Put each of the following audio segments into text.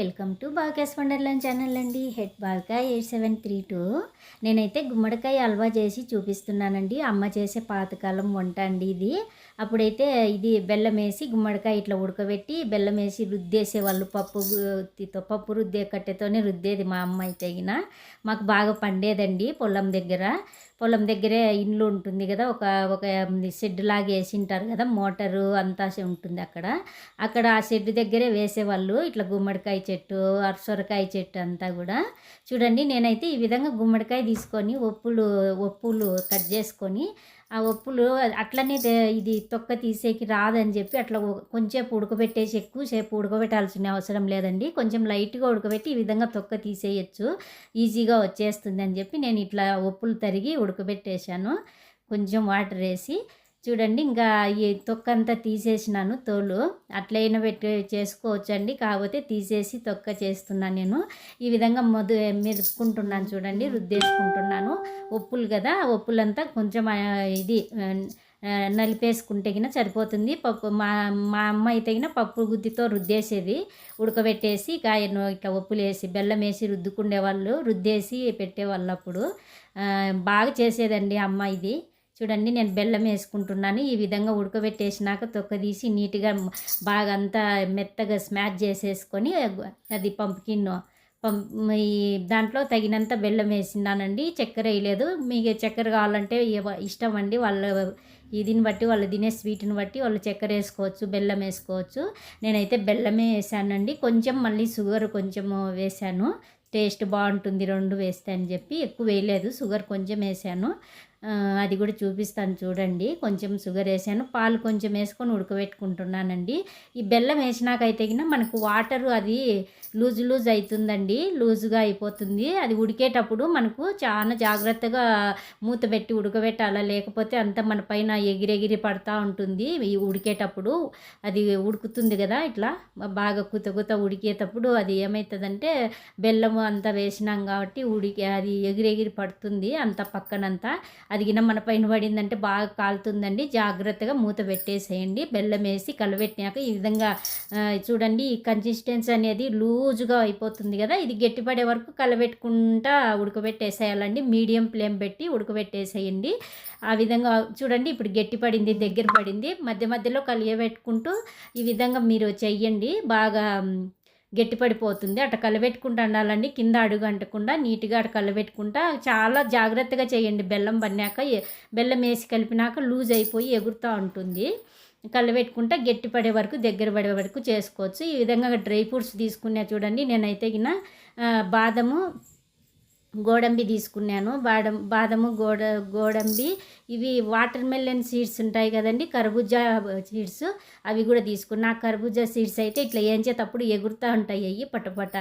Welcome to బాగాస్ wonderland channel అండి. హెడ్ బాగా ఎయిట్ సెవెన్ త్రీ టూ. నేనైతే గుమ్మడికాయ హల్వా చేసి చూపిస్తున్నానండి. అమ్మ చేసే పాతకాలం వంట అండి ఇది. అప్పుడైతే ఇది బెల్లం వేసి గుమ్మడికాయ ఇట్లా ఉడకబెట్టి బెల్లం వేసి రుద్దేసే వాళ్ళు పప్పు పప్పు రుద్దే కట్టెతోనే రుద్దేది మా అమ్మ అయితే మాకు బాగా పండేదండి పొలం దగ్గర. పొలం దగ్గరే ఇండ్లు ఉంటుంది కదా ఒక ఒక షెడ్ లాగా వేసింటారు కదా మోటారు అంతా ఉంటుంది అక్కడ. అక్కడ ఆ షెడ్ దగ్గరే వేసేవాళ్ళు. ఇట్లా గుమ్మడికాయ చెట్టు అరసొరకాయ చెట్టు అంతా కూడా. చూడండి నేనైతే ఈ విధంగా గుమ్మడికాయ తీసుకొని ఒప్పులు ఒప్పులు కట్ చేసుకొని ఆ ఒప్పులు అట్లనే ఇది తొక్క తీసేకి రాదని చెప్పి అట్లా కొంచెంసేపు ఉడకబెట్టేసి ఎక్కువసేపు ఉడకబెట్టాల్సిన అవసరం లేదండి. కొంచెం లైట్గా ఉడకబెట్టి ఈ విధంగా తొక్క తీసేయచ్చు. ఈజీగా వచ్చేస్తుంది అని చెప్పి నేను ఇట్లా ఒప్పులు తరిగి ఉడకబెట్టేశాను. కొంచెం వాటర్ వేసి చూడండి ఇంకా ఈ తొక్క అంతా తీసేసినాను తోలు. అట్లయినా పెట్టి చేసుకోవచ్చండి. కాకపోతే తీసేసి తొక్క చేస్తున్నాను నేను. ఈ విధంగా మొద మెదుపుకుంటున్నాను చూడండి రుద్దేసుకుంటున్నాను. ఒప్పులు కదా ఒప్పులంతా కొంచెం ఇది నలిపేసుకుంటే గిన సరిపోతుంది. పప్పు మా మా అమ్మ అయితే గిన పప్పు గుద్దితో రుద్దేసేది. ఉడకబెట్టేసి కాయను ఇట్లా ఒప్పులు వేసి బెల్లం వేసి రుద్దుకుండే వాళ్ళు రుద్దేసి పెట్టేవాళ్ళు అప్పుడు. బాగా చేసేదండి అమ్మ ఇది. చూడండి నేను బెల్లం వేసుకుంటున్నాను. ఈ విధంగా ఉడకబెట్టేసినాక తొక్క తీసి నీట్గా బాగా అంతా మెత్తగా స్మాష్ చేసేసుకొని అది పంపుకిన్ పంప్ ఈ దాంట్లో తగినంత బెల్లం వేసినానండి. చక్కెర వేయలేదు. మీకు చక్కెర కావాలంటే ఇష్టం అండి. వాళ్ళ ఇదిని బట్టి వాళ్ళు తినే స్వీట్ని బట్టి వాళ్ళు చక్కెర వేసుకోవచ్చు బెల్లం వేసుకోవచ్చు. నేనైతే బెల్లమే వేసానండి. కొంచెం మళ్ళీ షుగర్ కొంచెం వేసాను. టేస్ట్ బాగుంటుంది రెండు వేస్తే అని చెప్పి. ఎక్కువ వేయలేదు. షుగర్ కొంచెం వేసాను. అది కూడా చూపిస్తాను చూడండి. కొంచెం షుగర్ వేసాను. పాలు కొంచెం వేసుకొని ఉడకబెట్టుకుంటున్నానండి. ఈ బెల్లం వేసినాకైతే మనకు వాటర్ అది లూజ్ లూజ్ అవుతుందండి లూజుగా అయిపోతుంది. అది ఉడికేటప్పుడు మనకు చాలా జాగ్రత్తగా మూత పెట్టి ఉడకబెట్టాలా? లేకపోతే అంత మన పైన ఎగిరెగిరి పడతా ఉంటుంది. ఈ ఉడికేటప్పుడు అది ఉడుకుతుంది కదా ఇట్లా? బాగా కుత కుత ఉడికేటప్పుడు అది ఏమవుతుందంటే బెల్లము అంతా వేసినాం కాబట్టి ఉడికి అది ఎగిరెగిరి పడుతుంది అంత పక్కనంతా. అది గిన మన పైన పడిందంటే బాగా కాలుతుందండి. జాగ్రత్తగా మూత పెట్టేసేయండి. బెల్లం వేసి కలబెట్టినాక ఈ విధంగా చూడండి ఈ కన్సిస్టెన్సీ అనేది లూజుగా అయిపోతుంది కదా. ఇది గట్టిపడే వరకు కలబెట్టుకుంటా ఉడకబెట్టేసేయాలండి. మీడియం ఫ్లేమ్ పెట్టి ఉడకబెట్టేసేయండి. ఆ విధంగా చూడండి ఇప్పుడు గట్టి పడింది దగ్గర పడింది. మధ్య మధ్యలో కలియబెట్టుకుంటూ ఈ విధంగా మీరు చెయ్యండి. బాగా గట్టిపడిపోతుంది. అట్ట కలబెట్టుకుంటూ ఉండాలండి కింద అడుగు అంటకుండా నీట్గా అటు కలబెట్టుకుంటా చాలా జాగ్రత్తగా చేయండి. బెల్లం పన్నాక బెల్లం వేసి కలిపినాక లూజ్ అయిపోయి ఎగురుతూ ఉంటుంది. కలబెట్టుకుంటా గట్టి పడే వరకు దగ్గర పడే వరకు చేసుకోవచ్చు. ఈ విధంగా డ్రై ఫ్రూట్స్ తీసుకునే చూడండి. నేనైతే గిన బాదము గోడంబి తీసుకున్నాను. బాదం బాదము గోడ గోడంబి ఇవి వాటర్ మెలన్ సీడ్స్ ఉంటాయి కదండి కర్బూజా సీడ్స్. అవి కూడా తీసుకున్నా. కర్బూజా సీడ్స్ అయితే ఇట్లా ఏంచేటప్పుడు ఎగురుతూ ఉంటాయి అవి పటపట.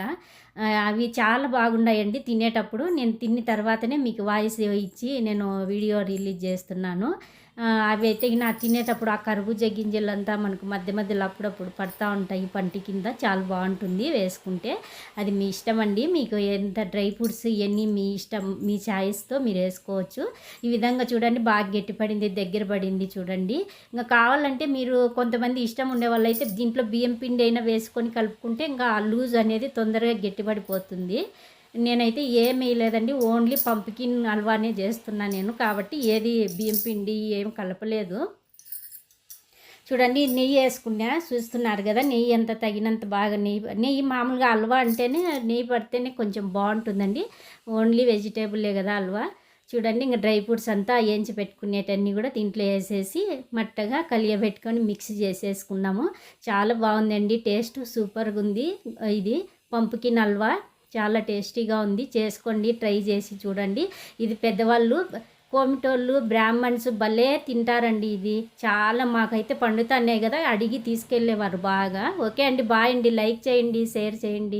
అవి చాలా బాగున్నాయండి తినేటప్పుడు. నేను తిన్న తర్వాతనే మీకు వాయిస్ ఇచ్చి నేను వీడియో రిలీజ్ చేస్తున్నాను. అవి అయితే నా తినేటప్పుడు ఆ కర్బూజ గింజలంతా మనకు మధ్య మధ్యలో అప్పుడప్పుడు పడతా ఉంటాయి పంటి కింద. చాలా బాగుంటుంది వేసుకుంటే. అది మీ ఇష్టం అండి. మీకు ఎంత డ్రై ఫ్రూట్స్ ఇవన్నీ మీ ఇష్టం మీ ఛాయిస్తో మీరు వేసుకోవచ్చు. ఈ విధంగా చూడండి బాగా గట్టిపడింది దగ్గర పడింది చూడండి. ఇంకా కావాలంటే మీరు కొంతమంది ఇష్టం ఉండే వాళ్ళైతే దీంట్లో బియ్యం పిండి అయినా వేసుకొని కలుపుకుంటే ఇంకా ఆ లూజ్ అనేది తొందరగా గట్టిపడిపోతుంది. నేనైతే ఏం వేయలేదండి ఓన్లీ పంపికిన్ హల్వానే చేస్తున్నాను నేను. కాబట్టి ఏది బియ్యం పిండి ఏం కలపలేదు. చూడండి నెయ్యి వేసుకున్నా చూస్తున్నారు కదా నెయ్యి ఎంత తగినంత బాగా నెయ్యి నెయ్యి మామూలుగా హల్వా అంటేనే నెయ్యి పడితేనే కొంచెం బాగుంటుందండి. ఓన్లీ వెజిటేబుల్లే కదా హల్వా. చూడండి ఇంకా డ్రై ఫ్రూట్స్ అంతా వేయించి పెట్టుకునేటన్నీ కూడా దీంట్లో వేసేసి మట్టగా కలియబెట్టుకొని మిక్స్ చేసేసుకున్నాము చాలా బాగుందండి టేస్ట్ సూపర్గా ఉంది ఇది పంపుకిన్ హల్వా. చాలా టేస్టీగా ఉంది. చేసుకోండి ట్రై చేసి చూడండి. ఇది పెద్దవాళ్ళు కోమిటోళ్ళు బ్రాహ్మణ్స్ భలే తింటారండి ఇది. చాలా మాకైతే పండుతున్నాయి కదా అడిగి తీసుకెళ్ళేవారు బాగా. ఓకే అండి బాయ్ అండి. లైక్ చేయండి షేర్ చేయండి.